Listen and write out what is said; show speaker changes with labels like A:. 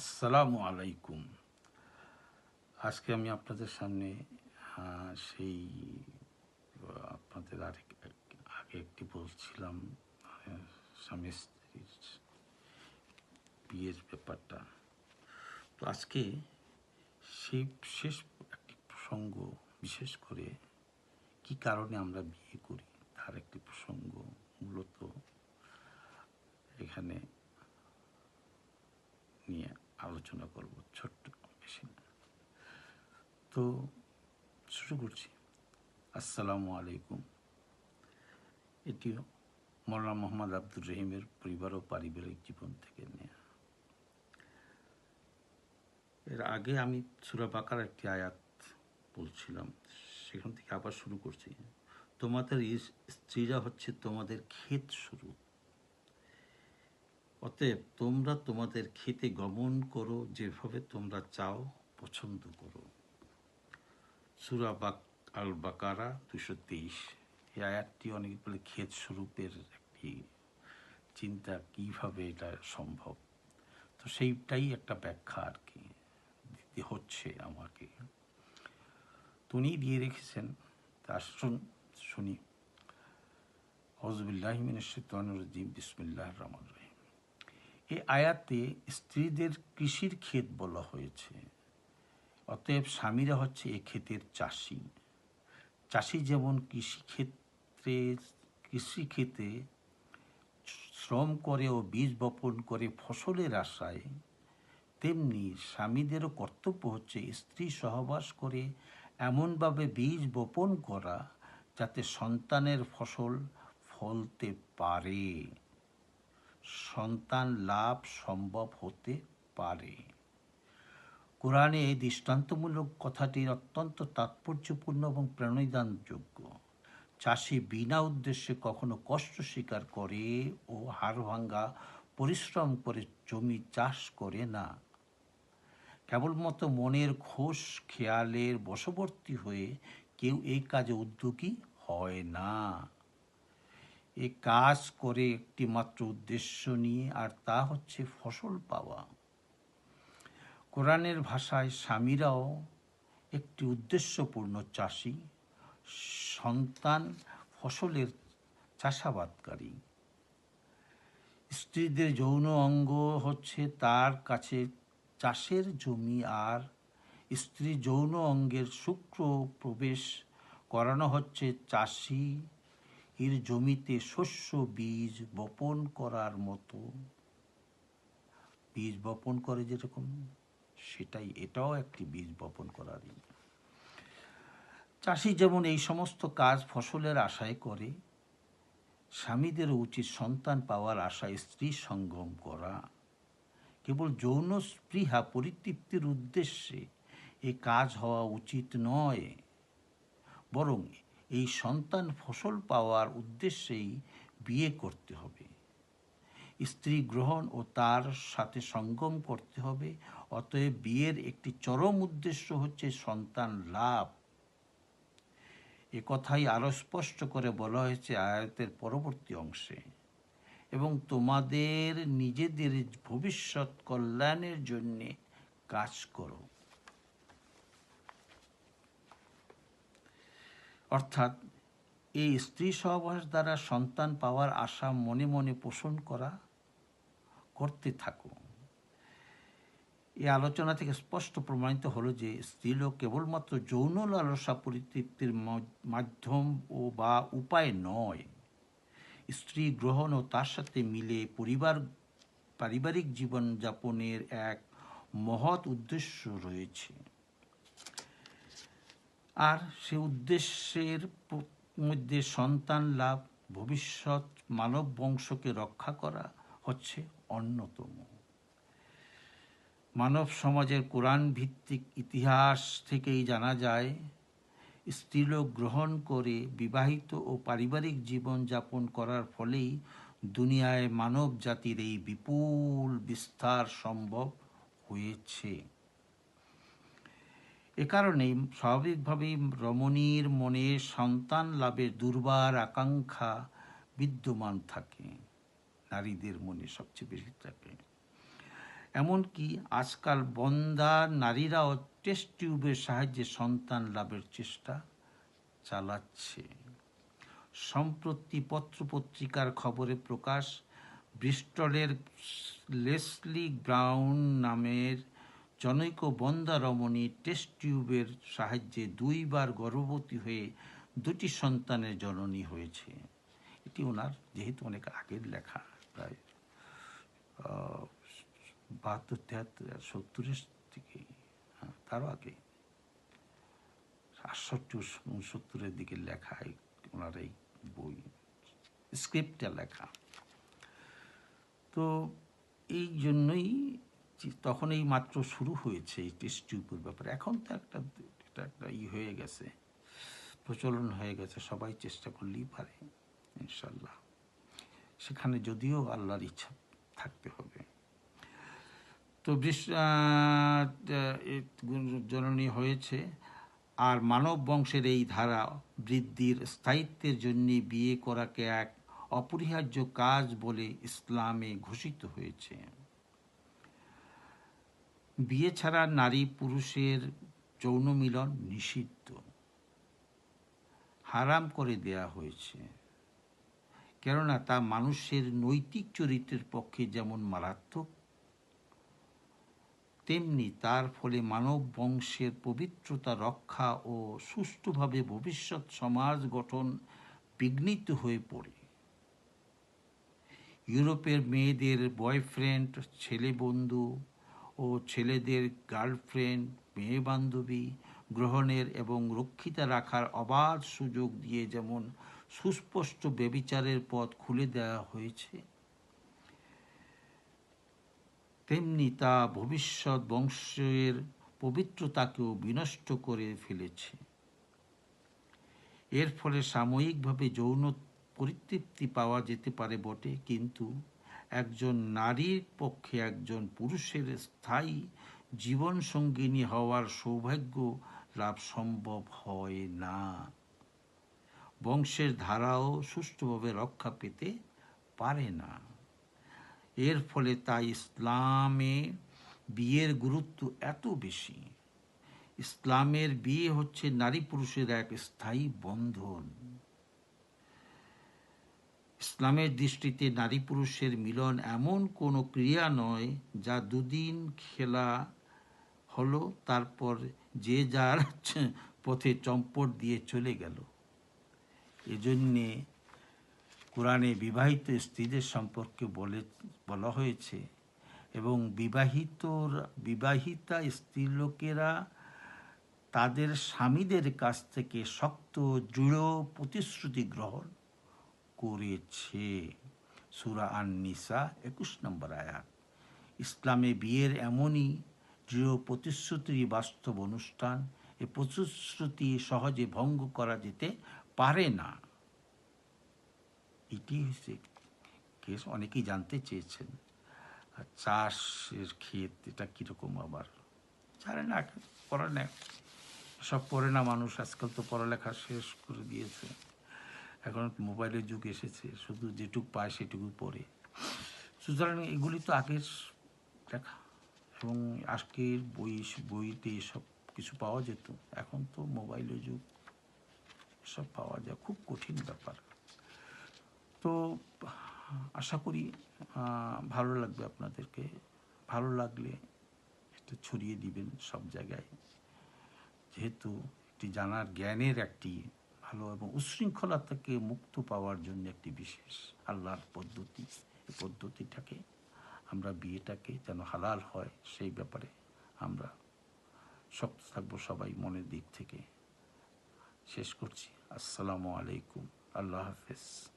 A: আসসালামু আলাইকুম। আজকে আমি আপনাদের সামনে সেই, আপনাদের আরেক, আগে একটি বলছিলাম স্বামী স্ত্রীর বিয়ের ব্যাপারটা। তো আজকে সেই শেষ একটি প্রসঙ্গ, বিশেষ করে কি কারণে আমরা বিয়ে করি, তার একটি প্রসঙ্গ মূলত এখানে নিয়ে আলোচনা করব, ছোট্ট বেশি না। তো শুরু করছি। আসসালামু আলাইকুম। এটি মৌলানা মোহাম্মদ আব্দুর রহিমের পরিবার ও পারিবারিক জীবন থেকে নেয়া। এর আগে আমি সুরা বাকার একটি আয়াত বলছিলাম, সেখান থেকে আবার শুরু করছি। তোমাদের স্ত্রীরা হচ্ছে তোমাদের ক্ষেত শুরু অতএব তোমরা তোমাদের খেতে গমন করো, যেভাবে তোমরা চাও, পছন্দ করো। সুরা বাক আল বাকারা দুশো তেইশ। এই আয়াতটি অনেক বলে ক্ষেত স্বরূপের একটি চিন্তা কীভাবে এটা সম্ভব। তো সেইটাই একটা ব্যাখ্যা আর কি দিতে হচ্ছে আমাকে। তো উনি দিয়ে রেখেছেন। তা আসুন, শুনি। হজবুল্লাহমিনিম বিসমিল্লাহ রহমান রহিম। এই আয়াতে স্ত্রীদের কৃষির ক্ষেত বলা হয়েছে। অতএব স্বামীরা হচ্ছে এ ক্ষেতের চাষি। চাষি যেমন কৃষিক্ষেত্রে, কৃষিক্ষেতে শ্রম করে ও বীজ বপন করে ফসলের আশায়, তেমনি স্বামীদেরও কর্তব্য হচ্ছে স্ত্রী সহবাস করে এমনভাবে বীজ বপন করা যাতে সন্তানের ফসল ফলতে পারে। সন্তান লাভ সম্ভব হতে পারে। কোরআনে এই দৃষ্টান্তমূলক কথাটি অত্যন্ত তাৎপর্যপূর্ণ এবং প্রেরণাদানযোগ্য চাষি বিনা উদ্দেশ্যে কখনো কষ্ট স্বীকার করে ও হাড় ভাঙ্গা পরিশ্রম করে জমি চাষ করে না। কেবলমাত্র মনের খোশ, খেয়ালের বশবর্তী হয়ে কেউ এই কাজে উদ্যোগী হয় না। এ কাজ করে একটি মাত্র উদ্দেশ্য নিয়ে, আর তা হচ্ছে ফসল পাওয়া। কোরআনের ভাষায় স্বামীরাও একটি উদ্দেশ্যপূর্ণ চাষি, সন্তান ফসলের চাষাবাদকারী। স্ত্রীদের যৌন অঙ্গ হচ্ছে তার কাছে চাষের জমি, আর স্ত্রী যৌন অঙ্গের শুক্র প্রবেশ করানো হচ্ছে চাষি এর জমিতে শস্য বীজ বপন করার মতো। বীজ বপন করে যেরকম, সেটাই, এটাও একটি বীজ বপন করারই চাষি যেমন এই সমস্ত কাজ ফসলের আশায় করে, স্বামীদেরও উচিত সন্তান পাওয়ার আশায় স্ত্রী সঙ্গম করা। কেবল যৌন স্পৃহা পরিতৃপ্তির উদ্দেশ্যে এ কাজ হওয়া উচিত নয়, বরং এই সন্তান ফসল পাওয়ার উদ্দেশ্যেই বিয়ে করতে হবে। স্ত্রী গ্রহণ ও তার সাথে সঙ্গম করতে হবে, অতএব বিয়ের একটি চরম উদ্দেশ্য হচ্ছে সন্তান লাভ। এ কথাই আরও স্পষ্ট করে বলা হয়েছে আয়াতের পরবর্তী অংশে। এবং তোমাদের নিজেদের ভবিষ্যৎ কল্যাণের জন্যে কাজ করো। অর্থাৎ এই স্ত্রী সহবাস দ্বারা সন্তান পাওয়ার আশা মনে মনে পোষণ করা, করতে থাকো। এই আলোচনা থেকে স্পষ্ট প্রমাণিত হলো যে স্ত্রীলোক কেবলমাত্র যৌন লালসা পরিতৃপ্তির মাধ্যম ও বা উপায় নয়। স্ত্রী গ্রহণ ও তার সাথে মিলে পরিবার, পারিবারিক জীবন যাপনের এক মহৎ উদ্দেশ্য রয়েছে। আর সে উদ্দেশ্যের মধ্যে সন্তান লাভ, ভবিষ্যৎ মানব বংশকে রক্ষা করা হচ্ছে অন্যতম। মানব সমাজের কোরআন ভিত্তিক ইতিহাস থেকেই জানা যায়, স্ত্রীলোক গ্রহণ করে বিবাহিত ও পারিবারিক জীবন যাপন করার ফলেই দুনিয়ায় মানব জাতির এই বিপুল বিস্তার সম্ভব হয়েছে। এ কারণেই স্বাভাবিকভাবেই রমণীর মনে সন্তান লাভের দুর্বার আকাঙ্ক্ষা বিদ্যমান থাকে, নারীদের মনে সবচেয়ে বেশি থাকে। এমনকি আজকাল বন্দা নারীরাও টেস্ট টিউবের সাহায্যে সন্তান লাভের চেষ্টা চালাচ্ছে। সম্প্রতি পত্রপত্রিকার খবরে প্রকাশ, ব্রিস্টলের লেসলি ব্রাউন নামের জনৈক বন্দা রমণী টেস্ট টিউবের সাহায্যে দুইবার গর্ভবতী হয়ে দুটি সন্তানের জননী হয়েছে। এটি ওনার যেহেতু অনেক আগের লেখা প্রায় বাহাত্তর তেহাত্তর সত্তরের থেকে হ্যাঁ, তারও আগে। আটষট্টি উনসত্তরের দিকে লেখা ওনার এই বই স্ক্রিপ্টটা লেখা। তো এই জন্যই তখন এই মাত্র শুরু হয়েছে এই টেস্ট টিউবের ব্যাপারে। এখন তো একটা, এটা একটা ই হয়ে গেছে, প্রচলন হয়ে গেছে, সবাই চেষ্টা করলেই পারে ইনশাল্লাহ সেখানে যদিও আল্লাহর ইচ্ছা থাকতে হবে। তো বৃষ- জননী হয়েছে, আর মানব বংশের এই ধারা বৃদ্ধির স্থায়িত্বের জন্য বিয়ে করাকে এক অপরিহার্য কাজ বলে ইসলামে ঘোষিত হয়েছে। বিয়ে ছাড়া নারী পুরুষের যৌন মিলন নিষিদ্ধ। হারাম করে দেয়া হয়েছে। কেননা তা মানুষের নৈতিক চরিত্রের পক্ষে যেমন মারাত্মক, তেমনি তার ফলে মানব বংশের পবিত্রতা, রক্ষা ও সুষ্ঠুভাবে ভবিষ্যৎ সমাজ গঠন বিঘ্নিত হয়ে পড়ে। ইউরোপের মেয়েদের বয়ফ্রেন্ড ছেলে বন্ধু ও ছেলেদের গার্লফ্রেন্ড মেয়ে বান্ধবী গ্রহণের এবং রক্ষিতা রাখার অবাধ সুযোগ দিয়ে যেমন সুস্পষ্ট বেবিচারের পথ খুলে দেওয়া হয়েছে, তেমনি তা ভবিষ্যৎ বংশের পবিত্রতাকেও বিনষ্ট করে ফেলেছে। এর ফলে সাময়িকভাবে যৌন পরিতৃপ্তি পাওয়া যেতে পারে বটে, কিন্তু একজন নারীর পক্ষে একজন পুরুষের স্থায়ী জীবন সঙ্গিনী হওয়ার সৌভাগ্য লাভ সম্ভব হয় না। বংশের ধারাও সুষ্ঠুভাবে রক্ষা পেতে পারে না। এর ফলে তাই ইসলামে বিয়ের গুরুত্ব এত বেশি। ইসলামের বিয়ে হচ্ছে নারী পুরুষের এক স্থায়ী বন্ধন। ইসলামের দৃষ্টিতে নারী পুরুষের মিলন এমন কোনো ক্রিয়া নয় যা দুদিন খেলা হলো, তারপর যে যার পথে চম্পট দিয়ে চলে গেল। এজন্যে কোরআনে বিবাহিত স্ত্রীদের সম্পর্কে বলে, বলা হয়েছে, এবং বিবাহিত বিবাহিতা স্ত্রীলোকেরা তাদের স্বামীদের কাছ থেকে শক্ত, দৃঢ় প্রতিশ্রুতি গ্রহণ করেছে। সুরা আন নিসা একুশ নম্বর আয়াত। ইসলামে বিয়ের এমনই দৃঢ় প্রতিশ্রুতির বাস্তব অনুষ্ঠান, এ প্রতিশ্রুতি সহজে ভঙ্গ করা যেতে পারে না। এটি হচ্ছে কেস, অনেকেই জানতে চেয়েছেন। আর চাষের ক্ষেত, এটা কীরকম আবার? জানে না, পড়া না। সব পড়ে না মানুষ, আজকাল তো পড়ালেখা শেষ করে দিয়েছে। এখন মোবাইলের যুগ এসেছে, শুধু যেটুক পায় সেটুকু পড়ে। সুতরাং এগুলি তো আগের লেখা এবং আজকের বই, বইতে সব কিছু পাওয়া যেত। এখন তো মোবাইলের যুগ, সব পাওয়া যায়। খুব কঠিন ব্যাপার। তো আশা করি ভালো লাগবে আপনাদেরকে। ভালো লাগলে এটা ছড়িয়ে দিবেন সব জায়গায়। যেহেতু একটি জানার জ্ঞানের একটি ভালো এবং উশৃঙ্খলা থেকে মুক্ত পাওয়ার জন্য একটি বিশেষ আল্লাহর পদ্ধতি। পদ্ধতিটাকে আমরা বিয়েটাকে যেন হালাল হয়, সেই ব্যাপারে আমরা শক্ত থাকব সবাই মনের দিক থেকে। শেষ করছি। আসসালামু আলাইকুম। আল্লাহ হাফেজ।